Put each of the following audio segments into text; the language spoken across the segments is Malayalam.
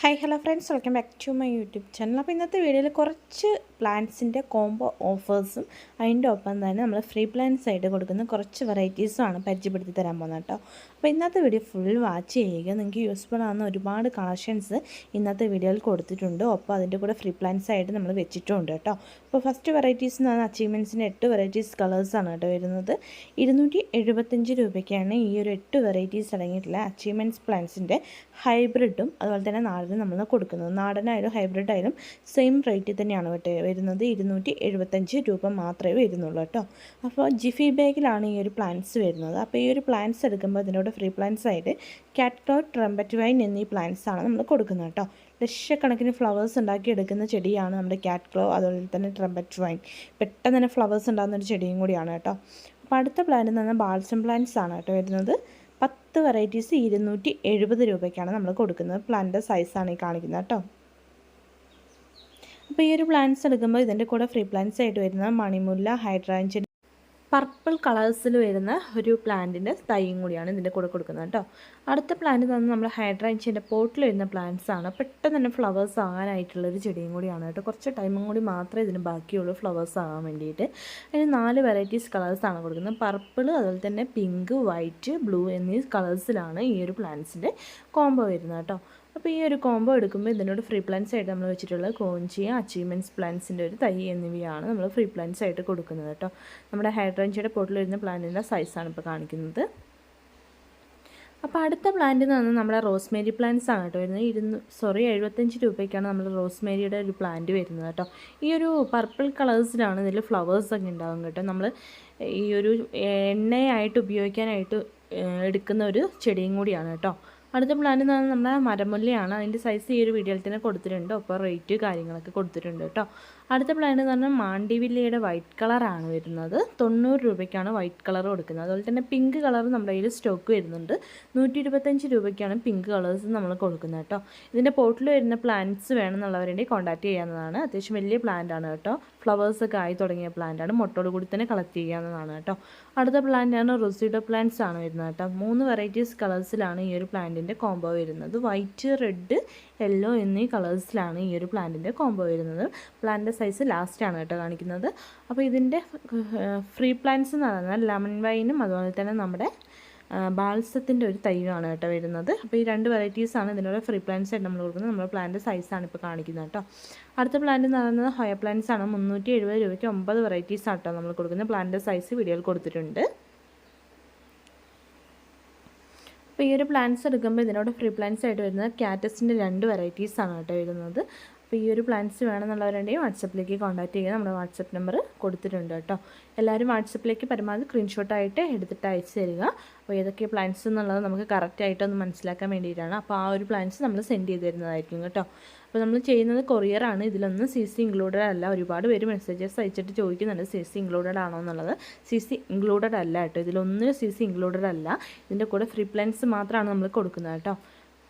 Hi hello friends welcome back to my YouTube channel അപ്പോൾ ഇന്നത്തെ വീഡിയോയിൽ കുറച്ച് പ്ലാന്റ്സിന്റെ കോംബോ ഓഫേഴ്സും അതിന്റെ ഒപ്പം തന്നെ നമ്മൾ ഫ്രീ പ്ലാന്റ്സ് ആയിട്ട് കൊടുക്കുന്ന കുറച്ച് വെറൈറ്റീസും ആണ് പരിചയപ്പെടുത്തി തരാൻ പോകുന്നത് കേട്ടോ. അപ്പോൾ ഇന്നത്തെ വീഡിയോ ഫുൾ വാച്ച് ചെയ്യുക. നിങ്ങൾക്ക് യൂസ്ഫുൾ ആവുന്ന ഒരുപാട് കളക്ഷൻസ് ഇന്നത്തെ വീഡിയോയിൽ കൊടുത്തിട്ടുണ്ട്. ഒപ്പം അതിന്റെ കൂടെ ഫ്രീ പ്ലാന്റ്സ് ആയിട്ട് നമ്മൾ വെച്ചിട്ടുണ്ട് കേട്ടോ. അപ്പോൾ ഫസ്റ്റ് വെറൈറ്റീസ് എന്ന് പറഞ്ഞാൽ അച്ചീവ്മെന്റ്സിന്റെ എട്ട് വെറൈറ്റീസ് കളേഴ്സാണ് കേട്ടോ വരുന്നത്. ഇരുന്നൂറ്റി എഴുപത്തഞ്ച് രൂപയ്ക്കാണ് ഈ ഒരു എട്ട് വെറൈറ്റീസ് അടങ്ങിയിട്ടുള്ള അച്ചീവ്മെന്റ്സ് പ്ലാന്റ്സിന്റെ ഹൈബ്രിഡും അതുപോലെ തന്നെ നാടനും നമ്മൾ കൊടുക്കുന്നത്. നാടനായാലും ഹൈബ്രിഡ് ആയാലും സെയിം റേറ്റിൽ തന്നെയാണ് കേട്ടോ വരുന്നത്. ഇരുന്നൂറ്റി എഴുപത്തഞ്ച് രൂപ മാത്രമേ വരുന്നുള്ളൂ കേട്ടോ. അപ്പോൾ ജിഫി ബാഗിലാണ് ഈ ഒരു പ്ലാന്റ്സ് വരുന്നത്. അപ്പോൾ ഈ ഒരു പ്ലാന്റ്സ് എടുക്കുമ്പോൾ അതിനോട് ഫ്രീ പ്ലാന്റ്സ് ആയിട്ട് കാറ്റോ ട്രംപറ്റ് വൈൻ എന്നീ പ്ലാന്റ്സ് ആണ് നമ്മൾ കൊടുക്കുന്നത് കേട്ടോ. ലക്ഷക്കണക്കിന് ഫ്ലവേഴ്സ് ഉണ്ടാക്കിയെടുക്കുന്ന ചെടിയാണ് നമ്മുടെ കാറ്റ്ക്ലോ അതുപോലെ തന്നെ ട്രംപറ്റ് വൈൻ പെട്ടെന്ന് തന്നെ ഫ്ലവേഴ്സ് ഉണ്ടാകുന്ന ഒരു ചെടിയും കൂടിയാണ് കേട്ടോ. അപ്പോൾ അടുത്ത പ്ലാന്റ് എന്ന് പറഞ്ഞാൽ ബാൾസം പ്ലാന്റ്സ് ആണ് കേട്ടോ വരുന്നത്. പത്ത് വെറൈറ്റീസ് ഇരുന്നൂറ്റി എഴുപത് രൂപയ്ക്കാണ് നമ്മൾ കൊടുക്കുന്നത്. പ്ലാന്റിന്റെ സൈസാണ് ഈ കാണിക്കുന്നത് കേട്ടോ. അപ്പോൾ ഈ ഒരു പ്ലാന്റ്സ് എടുക്കുമ്പോൾ ഇതിന്റെ കൂടെ ഫ്രീ പ്ലാന്റ്സ് ആയിട്ട് വരുന്നത് മണിമുല്ല ഹൈഡ്രാഞ്ചിൻ പർപ്പിൾ കളേഴ്സിൽ വരുന്ന ഒരു പ്ലാന്റിന്റെ തൈയും കൂടിയാണ് ഇതിന്റെ കൂടെ കൊടുക്കുന്നത് കേട്ടോ. അടുത്ത പ്ലാന്റ് തന്നെ നമ്മൾ ഹൈഡ്രാഞ്ചിന്റെ പോട്ടിൽ വരുന്ന പ്ലാന്റ്സ് ആണ്. പെട്ടെന്ന് തന്നെ ഫ്ലവേഴ്സ് ആകാനായിട്ടുള്ള ഒരു ചെടിയും കൂടിയാണ് കേട്ടോ. കുറച്ച് ടൈമും കൂടി മാത്രമേ ഇതിന് ബാക്കിയുള്ളൂ ഫ്ലവേഴ്സ് ആകാൻ വേണ്ടിയിട്ട്. അതിന് നാല് വെറൈറ്റീസ് കളേഴ്സാണ് കൊടുക്കുന്നത്. പർപ്പിൾ അതുപോലെ തന്നെ പിങ്ക് വൈറ്റ് ബ്ലൂ എന്നീ കളേഴ്സിലാണ് ഈ ഒരു പ്ലാന്റ്സിന്റെ കോംബോ വരുന്നത് കേട്ടോ. അപ്പോൾ ഈ ഒരു കോംബോ എടുക്കുമ്പോൾ ഇതിനോട് ഫ്രീ പ്ലാന്റ്സ് ആയിട്ട് നമ്മൾ വെച്ചിട്ടുള്ള കോഞ്ചിയ അച്ചീവ്മെന്റ്സ് പ്ലാന്റ്സിന്റെ ഒരു തൈ എന്നിവയാണ് നമ്മൾ ഫ്രീ പ്ലാന്റ്സ് ആയിട്ട് കൊടുക്കുന്നത് കേട്ടോ. നമ്മുടെ ഹൈഡ്രഞ്ചിയുടെ പോട്ടിൽ വരുന്ന പ്ലാന്റിന്റെ സൈസാണ് ഇപ്പോൾ കാണിക്കുന്നത്. അപ്പോൾ അടുത്ത പ്ലാന്റ് എന്ന് പറഞ്ഞാൽ നമ്മുടെ റോസ്മേരി പ്ലാന്റ്സ് ആണ് കേട്ടോ വരുന്നത്. ഇരുന്ന് സോറി എഴുപത്തഞ്ച് രൂപയ്ക്കാണ് നമ്മൾ റോസ്മേരിയുടെ ഒരു പ്ലാന്റ് വരുന്നത് കേട്ടോ. ഈ ഒരു പർപ്പിൾ കളേഴ്സിലാണ് ഇതിൽ ഫ്ലവേഴ്സ് ഒക്കെ ഉണ്ടാകും കേട്ടോ. നമ്മൾ ഈ ഒരു എണ്ണയായിട്ട് ഉപയോഗിക്കാനായിട്ട് എടുക്കുന്ന ഒരു ചെടിയും കൂടിയാണ് കേട്ടോ. അടുത്ത പ്ലാന്റ് എന്ന് പറഞ്ഞാൽ നമ്മുടെ മരമുല്ലയാണ്. അതിന്റെ സൈസ് ഈ ഒരു വീഡിയോയിൽ തന്നെ കൊടുത്തിട്ടുണ്ട്. ഒപ്പം റേറ്റ് കാര്യങ്ങളൊക്കെ കൊടുത്തിട്ടുണ്ട് കേട്ടോ. അടുത്ത പ്ലാന്റ് എന്ന് പറഞ്ഞാൽ മാണ്ടിവില്ലയുടെ വൈറ്റ് കളറാണ് വരുന്നത്. തൊണ്ണൂറ് രൂപയ്ക്കാണ് വൈറ്റ് കളർ കൊടുക്കുന്നത്. അതുപോലെ തന്നെ പിങ്ക് കളർ നമ്മുടെ കയ്യിൽ സ്റ്റോക്ക് വരുന്നുണ്ട്. നൂറ്റി ഇരുപത്തഞ്ച് രൂപയ്ക്കാണ് പിങ്ക് കളേഴ്സ് നമ്മൾ കൊടുക്കുന്നത് കേട്ടോ. ഇതിന്റെ പോട്ടിൽ വരുന്ന പ്ലാന്റ്സ് വേണമെന്നുള്ളവരുടെ കോൺടാക്ട് ചെയ്യാവുന്നതാണ്. അത്യാവശ്യം വലിയ പ്ലാന്റ് ആണ് കേട്ടോ. ഫ്ലവേഴ്സ് ഒക്കെ ആയി തുടങ്ങിയ പ്ലാന്റ് ആണ്. മുട്ടോട് കൂടി തന്നെ കളക്ട് ചെയ്യാവുന്നതാണ് കേട്ടോ. അടുത്ത പ്ലാന്റ് ആണ് റൊസിഡോ പ്ലാന്റ്സ് ആണ് വരുന്നത് കേട്ടോ. മൂന്ന് വെറൈറ്റീസ് കളേഴ്സിലാണ് ഈ ഒരു പ്ലാന്റിന്റെ കോംബോ വരുന്നത്. വൈറ്റ് റെഡ് യെല്ലോ എന്നീ കളേഴ്സിലാണ് ഈ ഒരു പ്ലാന്റിന്റെ കോംബോ വരുന്നത്. പ്ലാന്റിന്റെ സൈസ് ലാസ്റ്റാണ് കേട്ടോ കാണിക്കുന്നത്. അപ്പോൾ ഇതിന്റെ ഫ്രീ പ്ലാന്റ്സ് എന്ന് പറഞ്ഞാൽ ലെമൺ വൈനും അതുപോലെ തന്നെ നമ്മുടെ ബാൽസത്തിന്റെ ഒരു തൈയാണ് കേട്ടോ വരുന്നത്. അപ്പോൾ ഈ രണ്ട് വെറൈറ്റീസാണ് ഇതിനുള്ള ഫ്രീ പ്ലാന്റ്സ് ആയിട്ട് നമ്മൾ കൊടുക്കുന്നത്. നമ്മുടെ പ്ലാന്റ് സൈസാണ് ഇപ്പോൾ കാണിക്കുന്നത് കേട്ടോ. അടുത്ത പ്ലാന്റ് എന്ന് പറയുന്നത് ഹോയ പ്ലാന്റ്സ് ആണ്. മുന്നൂറ്റി എഴുപത് രൂപയ്ക്ക് ഒമ്പത് വെറൈറ്റീസ് ആട്ടോ നമ്മൾ കൊടുക്കുന്നത്. പ്ലാന്റ് സൈസ് വീഡിയോയിൽ കൊടുത്തിട്ടുണ്ട്. അപ്പോൾ ഈ ഒരു പ്ലാന്റ്സ് എടുക്കുമ്പോൾ ഇതിനോട് ഫ്രീ പ്ലാന്റ്സ് ആയിട്ട് വരുന്നത് ക്യാറ്റസിന്റെ രണ്ട് വെറൈറ്റീസാണ് കേട്ടോ വരുന്നത്. അപ്പോൾ ഈ ഒരു പ്ലാന്റ്സ് വേണമെന്നുള്ളവരുണ്ടെങ്കിൽ വാട്സപ്പിലേക്ക് കോൺടാക്ട് ചെയ്യുക. നമ്മുടെ വാട്സപ്പ് നമ്പർ കൊടുത്തിട്ടുണ്ട് കേട്ടോ. എല്ലാവരും വാട്സപ്പിലേക്ക് പരമാവധി സ്ക്രീൻഷോട്ടായിട്ട് എടുത്തിട്ട് അയച്ചു തരിക. അപ്പോൾ ഏതൊക്കെ പ്ലാന്റ്സ് എന്നുള്ളത് നമുക്ക് കറക്റ്റായിട്ടൊന്ന് മനസ്സിലാക്കാൻ വേണ്ടിയിട്ടാണ്. അപ്പോൾ ആ ഒരു പ്ലാന്റ്സ് നമ്മൾ സെൻഡ് ചെയ്ത് തരുന്നതായിരിക്കും കേട്ടോ. അപ്പോൾ നമ്മൾ ചെയ്യുന്നത് കൊറിയറാണ് ഇതിലൊന്നും സി സി ഇൻക്ലൂഡഡ് അല്ല. ഒരുപാട് പേര് മെസ്സേജസ് അയച്ചിട്ട് ചോദിക്കുന്നുണ്ട് സി സി ഇൻക്ലൂഡഡ് ആണോ എന്നുള്ളത്. സി സി ഇൻക്ലൂഡഡ് അല്ല കേട്ടോ. ഇതിലൊന്നും സി സി ഇൻക്ലൂഡഡ് അല്ല. ഇതിന്റെ കൂടെ ഫ്രീ പ്ലാൻസ് മാത്രമാണ് നമ്മൾ കൊടുക്കുന്നത് കേട്ടോ.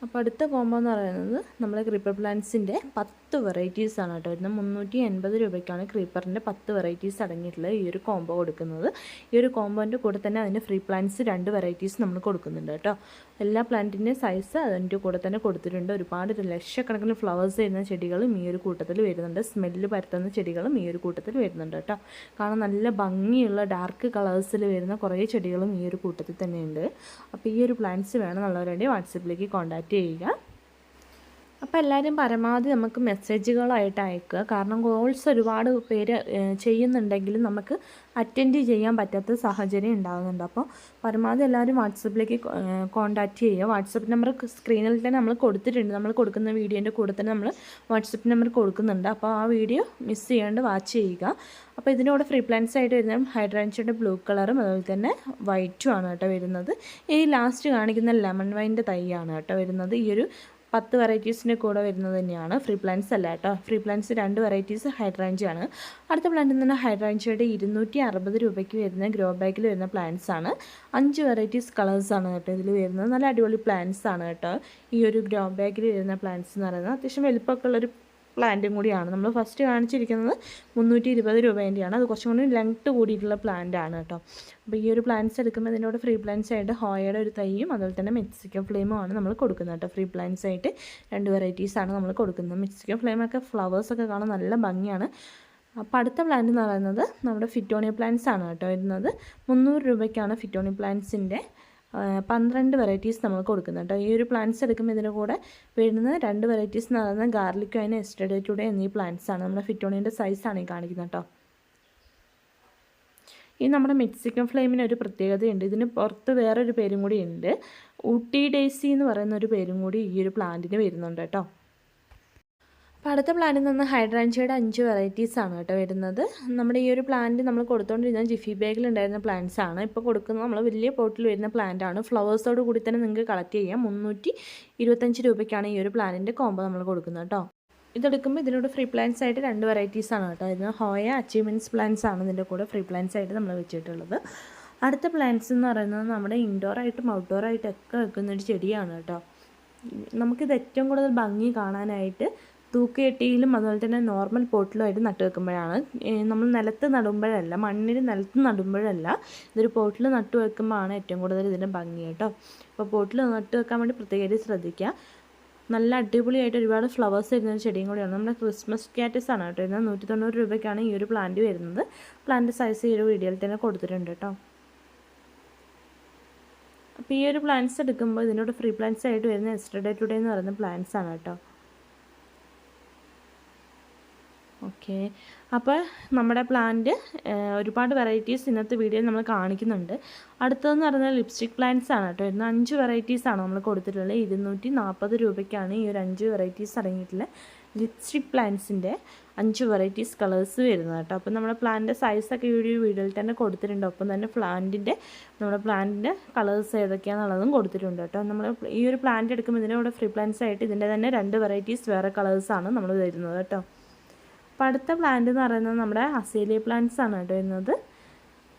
അപ്പോൾ അടുത്ത കോംബോ എന്ന് പറയുന്നത് നമ്മുടെ ക്രീപ്പർ പ്ലാന്റ്സിന്റെ പത്ത് വെറൈറ്റീസ് ആണ് കേട്ടോ വരുന്നത്. മുന്നൂറ്റി എൺപത് രൂപയ്ക്കാണ് ക്രീപ്പറിന്റെ പത്ത് വെറൈറ്റീസ് അടങ്ങിയിട്ടുള്ള ഈ ഒരു കോംബോ കൊടുക്കുന്നത്. ഈ ഒരു കോംബോന്റെ കൂടെ തന്നെ അതിന്റെ ഫ്രീ പ്ലാന്റ്സ് രണ്ട് വെറൈറ്റീസ് നമ്മൾ കൊടുക്കുന്നുണ്ട് കേട്ടോ. എല്ലാ പ്ലാന്റിന്റെ സൈസ് അതിന്റെ കൂടെ തന്നെ കൊടുത്തിട്ടുണ്ട്. ഒരുപാട് ലക്ഷക്കണക്കിന് ഫ്ലവേഴ്സ് വരുന്ന ചെടികളും ഈ ഒരു കൂട്ടത്തിൽ വരുന്നുണ്ട്. സ്മെല്ല് പരത്തുന്ന ചെടികളും ഈ ഒരു കൂട്ടത്തിൽ വരുന്നുണ്ട് കേട്ടോ. കാരണം നല്ല ഭംഗിയുള്ള ഡാർക്ക് കളേഴ്സിൽ വരുന്ന കുറേ ചെടികളും ഈ ഒരു കൂട്ടത്തിൽ തന്നെയുണ്ട്. അപ്പോൾ ഈ ഒരു പ്ലാന്റ്സ് വേണമെന്നുള്ളവരുടെ വാട്സപ്പിലേക്ക് കോൺടാക്റ്റ് ചെയ്യുക. അപ്പോൾ എല്ലാവരും പരമാവധി നമുക്ക് മെസ്സേജുകളായിട്ട് അയക്കുക. കാരണം കോൾസ് ഒരുപാട് പേര് ചെയ്യുന്നുണ്ടെങ്കിലും നമുക്ക് അറ്റൻഡ് ചെയ്യാൻ പറ്റാത്ത സാഹചര്യം ഉണ്ടാകുന്നുണ്ട് അപ്പോൾ പരമാവധി എല്ലാവരും വാട്സപ്പിലേക്ക് കോൺടാക്റ്റ് ചെയ്യുക. വാട്സപ്പ് നമ്പർ സ്ക്രീനിൽ തന്നെ നമ്മൾ കൊടുത്തിട്ടുണ്ട്. നമ്മൾ കൊടുക്കുന്ന വീഡിയോന്റെ കൂടെ തന്നെ നമ്മൾ വാട്സപ്പ് നമ്പർ കൊടുക്കുന്നുണ്ട്. അപ്പോൾ ആ വീഡിയോ മിസ് ചെയ്യാണ്ട് വാച്ച് ചെയ്യുക. അപ്പോൾ ഇതിനോട് ഫ്രീ പ്ലാൻസ് ആയിട്ട് വരുന്നത് ഹൈഡ്രാൻസിന്റെ ബ്ലൂ കളറും അതുപോലെ തന്നെ വൈറ്റും ആണ് കേട്ടോ വരുന്നത്. ഈ ലാസ്റ്റ് കാണിക്കുന്ന ലെമൺ വൈന്റെ തൈയാണ് കേട്ടോ വരുന്നത്. ഈ ഒരു പത്ത് വെറൈറ്റീസിന്റെ കൂടെ വരുന്നത് തന്നെയാണ്. ഫ്രീ പ്ലാന്റ്സ് അല്ല കേട്ടോ. ഫ്രീ പ്ലാന്റ്സ് രണ്ട് വെറൈറ്റീസ് ഹൈഡ്രാഞ്ചിയാണ് അടുത്ത പ്ലാന്റ് എന്ന് പറഞ്ഞാൽ ഹൈഡ്രാഞ്ചിയുടെ ഇരുന്നൂറ്റി അറുപത് രൂപയ്ക്ക് വരുന്ന ഗ്രോ ബാഗിൽ വരുന്ന പ്ലാന്റ്സ് ആണ്. അഞ്ച് വെറൈറ്റീസ് കളേഴ്സ് ആണ് കേട്ടോ ഇതിൽ വരുന്നത്. നല്ല അടിപൊളി പ്ലാന്റ്സ് ആണ് കേട്ടോ. ഈ ഒരു ഗ്രോ ബാഗിൽ വരുന്ന പ്ലാന്റ്സ് എന്ന് പറയുന്നത്. അത്യാവശ്യം വലുപ്പമൊക്കെ ഉള്ളൊരു പ്ലാന്റും കൂടിയാണ്. നമ്മൾ ഫസ്റ്റ് കാണിച്ചിരിക്കുന്നത് മുന്നൂറ്റി ഇരുപത് രൂപേന്റെയാണ്. അത് കുറച്ചും കൂടി ലെങ്ത്ത് കൂടിയിട്ടുള്ള പ്ലാന്റ് ആണ് കേട്ടോ. അപ്പോൾ ഈ ഒരു പ്ലാന്റ്സ് എടുക്കുമ്പോൾ ഇതിന്റെ കൂടെ ഫ്രീ പ്ലാന്റ്സ് ആയിട്ട് ഹോയയുടെ ഒരു തൈയും അതുപോലെ തന്നെ മെക്സിക്കോ ഫ്ലെയിമും ആണ് നമ്മൾ കൊടുക്കുന്നത് കേട്ടോ. ഫ്രീ പ്ലാന്റ്സ് ആയിട്ട് രണ്ട് വെറൈറ്റീസ് ആണ് നമ്മൾ കൊടുക്കുന്നത്. മെക്സിക്കോ ഫ്ലെയിമൊക്കെ ഫ്ലവേഴ്സൊക്കെ കാണാൻ നല്ല ഭംഗിയാണ്. അപ്പോൾ അടുത്ത പ്ലാന്റ് എന്ന് പറയുന്നത് നമ്മുടെ ഫിറ്റോണിയ പ്ലാന്റ്സ് ആണ് കേട്ടോ വരുന്നത്. മുന്നൂറ് രൂപയ്ക്കാണ് ഫിറ്റോണിയ പ്ലാന്റ്സിന്റെ പന്ത്രണ്ട് വെറൈറ്റീസ് നമ്മൾ കൊടുക്കുന്നത് കേട്ടോ ഈ ഒരു പ്ലാന്റ്സ് എടുക്കുമ്പോൾ ഇതിന്റെ കൂടെ വരുന്നത് രണ്ട് വെറൈറ്റീസ് എന്ന് പറയുന്നത് ഗാർലിക് അതിന് ടുഡേ എന്നീ പ്ലാന്റ്സ് ആണ്. നമ്മുടെ ഫിറ്റോണിന്റെ സൈസാണ് ഈ കാണിക്കുന്നത് കേട്ടോ ഈ നമ്മുടെ മെക്സിക്കൻ ഫ്ലെയിമിന് ഒരു പ്രത്യേകതയുണ്ട്. ഇതിന് പുറത്ത് വേറൊരു പേരും കൂടി ഉണ്ട്. ഊട്ടി ഡേസി എന്ന് പറയുന്ന ഒരു പേരും കൂടി ഈ ഒരു പ്ലാന്റിന് വരുന്നുണ്ട് കേട്ടോ അപ്പോൾ അടുത്ത പ്ലാന്റിൽ നിന്ന് ഹൈഡ്രാൻഷ്യയുടെ അഞ്ച് വെറൈറ്റീസ് ആണ് കേട്ടോ വരുന്നത്. നമ്മുടെ ഈ ഒരു പ്ലാന്റ് നമ്മൾ കൊടുത്തുകൊണ്ടിരുന്ന ജിഫി ബാഗിൽ ഉണ്ടായിരുന്ന പ്ലാന്റ്സ് ആണ്. ഇപ്പോൾ കൊടുക്കുന്നത് നമ്മൾ വലിയ പോട്ടിൽ വരുന്ന പ്ലാന്റ് ആണ്. ഫ്ലവേഴ്സോട് കൂടി തന്നെ നിങ്ങൾക്ക് കളക്ട് ചെയ്യാം. മുന്നൂറ്റി ഇരുപത്തഞ്ച് രൂപയ്ക്കാണ് ഈ ഒരു പ്ലാന്റിന്റെ കോമ്പോ നമ്മൾ കൊടുക്കുന്നത് കേട്ടോ. ഇതെടുക്കുമ്പോൾ ഇതിനോട് ഫ്രീ പ്ലാന്റ്സ് ആയിട്ട് രണ്ട് വെറൈറ്റീസ് ആണ് കേട്ടോ. ഇതിന് ഹോയ അച്ചീവ്മെന്റ്സ് പ്ലാന്റ്സ് ആണ് ഇതിന്റെ കൂടെ ഫ്രീ പ്ലാന്റ്സ് ആയിട്ട് നമ്മൾ വെച്ചിട്ടുള്ളത്. അടുത്ത പ്ലാന്റ്സ് എന്ന് പറയുന്നത് നമ്മുടെ ഇൻഡോർ ആയിട്ടും ഔട്ട്ഡോർ ആയിട്ടൊക്കെ വെക്കുന്ന ഒരു ചെടിയാണ് കേട്ടോ. നമുക്കിത് ഏറ്റവും കൂടുതൽ ഭംഗി കാണാനായിട്ട് തൂക്കുകെട്ടിയിലും അതുപോലെ തന്നെ നോർമൽ പോട്ടിലുമായിട്ട് നട്ട് വെക്കുമ്പോഴാണ്. നമ്മൾ നിലത്ത് നടുമ്പോഴല്ല മണ്ണിൽ നിലത്ത് നടുമ്പോഴല്ല ഇതൊരു പോട്ടിൽ നട്ട് വെക്കുമ്പോഴാണ് ഏറ്റവും കൂടുതൽ ഇതിന്റെ ഭംഗി കേട്ടോ. അപ്പോൾ പോട്ടിൽ നട്ട് വെക്കാൻ വേണ്ടി പ്രത്യേകമായിട്ട് ശ്രദ്ധിക്കുക. നല്ല അടിപൊളിയായിട്ട് ഒരുപാട് ഫ്ലവേഴ്സ് വരുന്ന ഒരു ചെടിയും കൂടിയാണ്. നമ്മുടെ ക്രിസ്മസ് ക്യാറ്റസ് ആണ് കേട്ടോ ഇരുന്നത് നൂറ്റി തൊണ്ണൂറ് രൂപയ്ക്കാണ് ഈ ഒരു പ്ലാന്റ് വരുന്നത്. പ്ലാന്റ് സൈസ് ഈ ഒരു വീഡിയോയിൽ തന്നെ കൊടുത്തിട്ടുണ്ട് കേട്ടോ. അപ്പോൾ ഈ ഒരു പ്ലാന്റ്സ് എടുക്കുമ്പോൾ ഇതിനോട് ഫ്രീ പ്ലാന്റ്സ് ആയിട്ട് വരുന്ന എസ്റ്റർഡേ ടുഡേ എന്ന് പറയുന്ന പ്ലാന്റ്സ് ആണ് കേട്ടോ. ഓക്കെ. അപ്പോൾ നമ്മുടെ പ്ലാന്റ് ഒരുപാട് വെറൈറ്റീസ് ഇന്നത്തെ വീഡിയോയിൽ നമ്മൾ കാണിക്കുന്നുണ്ട്. അടുത്തതെന്ന് പറഞ്ഞാൽ ലിപ്സ്റ്റിക് പ്ലാന്റ്സ് ആണ് കേട്ടോ. ഇന്ന് അഞ്ച് വെറൈറ്റീസ് ആണ് നമ്മൾ കൊടുത്തിട്ടുള്ളത്. ഇരുന്നൂറ്റി നാൽപ്പത് രൂപയ്ക്കാണ് ഈ ഒരു അഞ്ച് വെറൈറ്റീസ് അടങ്ങിയിട്ടുള്ള ലിപ്സ്റ്റിക് പ്ലാന്റ്സിന്റെ അഞ്ച് വെറൈറ്റീസ് കളേഴ്സ് വരുന്നത് കേട്ടോ. അപ്പോൾ നമ്മുടെ പ്ലാന്റിന്റെ സൈസൊക്കെ ഈ ഒരു വീഡിയോയിൽ തന്നെ കൊടുത്തിട്ടുണ്ട്. ഒപ്പം തന്നെ പ്ലാന്റിന്റെ നമ്മുടെ പ്ലാന്റിന്റെ കളേഴ്സ് ഏതൊക്കെയാണെന്നുള്ളതും കൊടുത്തിട്ടുണ്ട് കേട്ടോ. നമ്മൾ ഈ ഒരു പ്ലാന്റ് എടുക്കുമ്പോൾ ഇതിന്റെ കൂടെ ഫ്രീ പ്ലാന്റ്സ് ആയിട്ട് ഇതിന്റെ തന്നെ രണ്ട് വെറൈറ്റീസ് വേറെ കളേഴ്സാണ് നമ്മൾ തരുന്നത് കേട്ടോ. അപ്പോൾ അടുത്ത പ്ലാന്റ് എന്ന് പറയുന്നത് നമ്മുടെ അസേലിയ പ്ലാന്റ്സ് ആണ് കേട്ടോ വരുന്നത്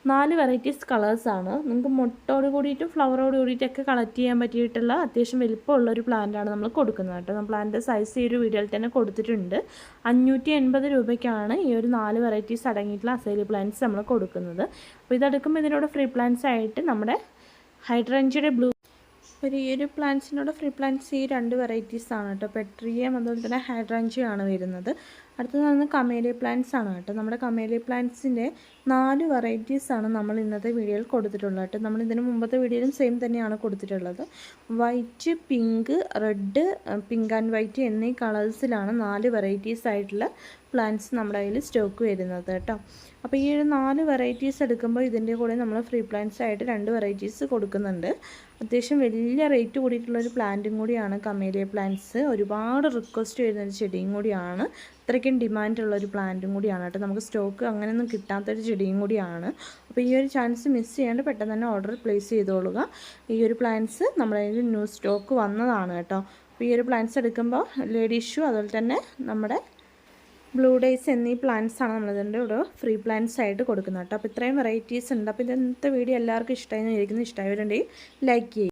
നാല് വെറൈറ്റീസ് കളേഴ്സാണ് നിങ്ങൾക്ക് മുട്ടോട് കൂടിയിട്ടും ഫ്ലവറോട് കൂടിയിട്ടൊക്കെ കളക്ട് ചെയ്യാൻ പറ്റിയിട്ടുള്ള അത്യാവശ്യം വലിപ്പമുള്ള ഒരു പ്ലാന്റാണ് നമ്മൾ കൊടുക്കുന്നത് കേട്ടോ. നമ്മൾ പ്ലാന്റ് സൈസ് ഈ ഒരു വീഡിയോയിൽ തന്നെ കൊടുത്തിട്ടുണ്ട്. അഞ്ഞൂറ്റി എൺപത് രൂപയ്ക്കാണ് ഈ ഒരു നാല് വെറൈറ്റീസ് അടങ്ങിയിട്ടുള്ള അസേലി പ്ലാന്റ്സ് നമ്മൾ കൊടുക്കുന്നത്. അപ്പോൾ ഇതെടുക്കുമ്പോൾ ഇതിനോട് ഫ്രീ പ്ലാന്റ്സ് ആയിട്ട് നമ്മുടെ ഹൈഡ്രഞ്ചിയുടെ ബ്ലൂ ഒരു ഈ ഒരു പ്ലാന്റ്സിനോട് ഫ്രീ പ്ലാന്റ്സ് ഈ രണ്ട് വെറൈറ്റീസ് ആണ് കേട്ടോ. പെട്രിയം അതുപോലെ തന്നെ ഹൈഡ്രഞ്ചിയാണ് വരുന്നത്. അടുത്തത് പറയുന്നത് കമേലിയ പ്ലാന്റ്സ് ആണ് കേട്ടോ. നമ്മുടെ കമേലിയ പ്ലാന്റ്സിന്റെ നാല് വെറൈറ്റീസ് ആണ് നമ്മൾ ഇന്നത്തെ വീഡിയോയിൽ കൊടുത്തിട്ടുള്ളത് കേട്ടോ. നമ്മൾ ഇതിന് മുമ്പത്തെ വീഡിയോയിലും സെയിം തന്നെയാണ് കൊടുത്തിട്ടുള്ളത്. White pink red pink and white എന്നീ കളേഴ്സിലാണ് നാല് വെറൈറ്റീസ് ആയിട്ടുള്ള പ്ലാന്റ്സ് നമ്മുടെ കയ്യിൽ സ്റ്റോക്ക് വരുന്നത് കേട്ടോ. അപ്പോൾ ഈ ഒരു നാല് വെറൈറ്റീസ് എടുക്കുമ്പോൾ ഇതിന്റെ കൂടെ നമ്മൾ ഫ്രീ പ്ലാന്റ്സ് ആയിട്ട് രണ്ട് വെറൈറ്റീസ് കൊടുക്കുന്നുണ്ട്. അത്യാവശ്യം വലിയ റേറ്റ് കൂടിയിട്ടുള്ളൊരു പ്ലാന്റും കൂടിയാണ് കമേലിയ പ്ലാന്റ്സ് ഒരുപാട് റിക്വസ്റ്റ് വരുന്ന ഒരു ചെടിയും കൂടിയാണ് അത്രയ്ക്കും ഡിമാൻഡുള്ള ഒരു പ്ലാന്റും കൂടിയാണ് കേട്ടോ. നമുക്ക് സ്റ്റോക്ക് അങ്ങനെയൊന്നും കിട്ടാത്തൊരു ചെടിയും കൂടിയാണ്. അപ്പോൾ ഈ ഒരു ചാൻസ് മിസ് ചെയ്യാണ്ട് പെട്ടെന്ന് തന്നെ ഓർഡർ പ്ലേസ് ചെയ്തോളുക. ഈ ഒരു പ്ലാന്റ്സ് നമ്മുടെ ന്യൂ സ്റ്റോക്ക് വന്നതാണ് കേട്ടോ. അപ്പോൾ ഈ ഒരു പ്ലാന്റ്സ് എടുക്കുമ്പോൾ ലേഡി ഇഷ്യൂ അതുപോലെ തന്നെ നമ്മുടെ ബ്ലൂ ഡേയ്സ് എന്നീ പ്ലാന്റ്സ് ആണ് നമ്മളിതിന്റെ ഇവിടെ ഫ്രീ പ്ലാന്റ്സ് ആയിട്ട് കൊടുക്കുന്നത് കേട്ടോ. അപ്പോൾ ഇത്രയും വെറൈറ്റീസ് ഉണ്ട്. അപ്പോൾ ഇന്നത്തെ വീഡിയോ എല്ലാവർക്കും ഇഷ്ടമായി ഇരിക്കുന്നത് ഇഷ്ടമായവരുണ്ടെങ്കിൽ ലൈക്ക് ചെയ്യും